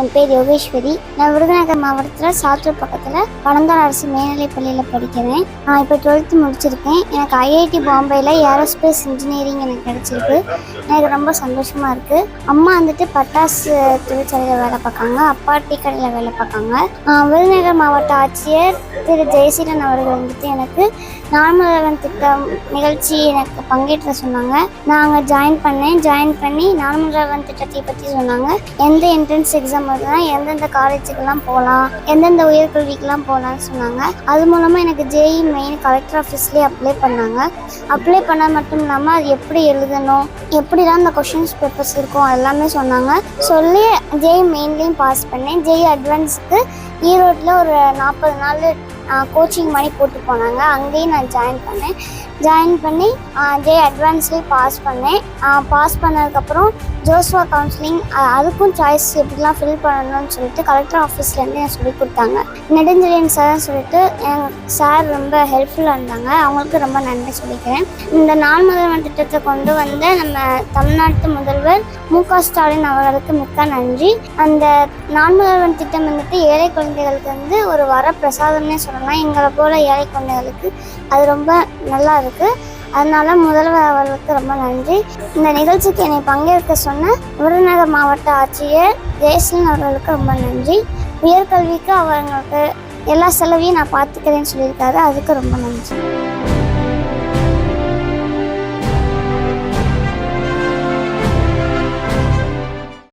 என் பேர் யோகேஸ்வரி. நான் விருதுநகர் மாவட்டத்தில் சாத்தூர் பக்கத்தில் பழந்தாள் அரசு மேல்நிலைப் பள்ளியில் படிக்கிறேன். நான் இப்போ டுவெல்த்து முடிச்சிருக்கேன். எனக்கு ஐஐடி பாம்பேயில் ஏரோஸ்பேஸ் இன்ஜினியரிங் எனக்கு கிடச்சிருக்கு. எனக்கு ரொம்ப சந்தோஷமாக இருக்குது அம்மா வந்துட்டு பட்டாசு தொழிற்சாலையில் வேலை பார்க்காங்க. அப்பா டீ கடையில் வேலை பார்க்காங்க. விருதுநகர் மாவட்ட ஆட்சியர் திரு. ஜெயசீலன் அவர்கள் வந்துட்டு எனக்கு நார்மலவன் திட்டம் நிகழ்ச்சி எனக்கு பங்கேற்ற சொன்னாங்க. நான் அங்கே ஜாயின் பண்ணேன். ஜாயின் பண்ணி நார்மல் நார்மலவன் திட்டத்தை பற்றி சொன்னாங்க. எந்த என்ட்ரன்ஸ் எக்ஸாம் வருதுன்னா எந்தெந்த காலேஜுக்கெல்லாம் போகலாம் எந்தெந்த உயர்கல்விக்கெல்லாம் போகலான்னு சொன்னாங்க. அது மூலமாக எனக்கு ஜேஇ மெயின் கலெக்டர் ஆஃபீஸ்லேயே அப்ளை பண்ணாங்க. அப்ளை பண்ணால் மட்டும் இல்லாமல் அது எப்படி எழுதணும் எப்படிலாம் அந்த கொஷின்ஸ் பேப்பர்ஸ் இருக்கும் எல்லாமே சொன்னாங்க. சொல்லி ஜெய் மெயின்லேயும் பாஸ் பண்ணேன். ஜேஇ அட்வான்ஸுக்கு ஈரோட்டில் ஒரு நாற்பது நாள் கோச்சிங் மாதிரி கூட்டு போனாங்க. அங்கேயும் நான் ஜாயின் பண்ணேன். ஜாயின் பண்ணி ஜே அட்வான்ஸ்லேயும் பாஸ் பண்ணேன். பாஸ் பண்ணதுக்கப்புறம் ஜோஸ்வா கவுன்சிலிங் அதுக்கும் சாய்ஸ் எப்படிலாம் ஃபில் பண்ணணும்னு சொல்லிட்டு கலெக்டர் ஆஃபீஸ்லேருந்து எனக்கு சொல்லி கொடுத்தாங்க. நெடுஞ்செழியன் சார் சொல்லிட்டு என் சார் ரொம்ப ஹெல்ப்ஃபுல்லாக இருந்தாங்க. அவங்களுக்கு ரொம்ப நன்றி சொல்லிக்கிறேன். இந்த நாள் முதல்வன் திட்டத்தை கொண்டு வந்த நம்ம தமிழ்நாட்டு முதல்வர் மு க ஸ்டாலின் அவர்களுக்கு மிக்க நன்றி. அந்த நான் முதல்வன் திட்டம் வந்துட்டு ஏழை குழந்தைகளுக்கு வந்து ஒரு வர பிரசாதம்னே சொல்லலாம். எங்களை போல ஏழை குழந்தைகளுக்கு அது ரொம்ப நல்லா இருக்கு. அதனால முதல்வர் அவர்களுக்கு ரொம்ப நன்றி. இந்த நிகழ்ச்சிக்கு என்னை பங்கேற்க சொன்ன விருதுநகர் மாவட்ட ஆட்சியர் ஜெயசீலன் அவர்களுக்கு ரொம்ப நன்றி. உயர்கல்விக்கு அவங்களுக்கு எல்லா செலவையும் நான் பார்த்துக்கிறேன்னு சொல்லியிருக்காரு. அதுக்கு ரொம்ப நன்றி.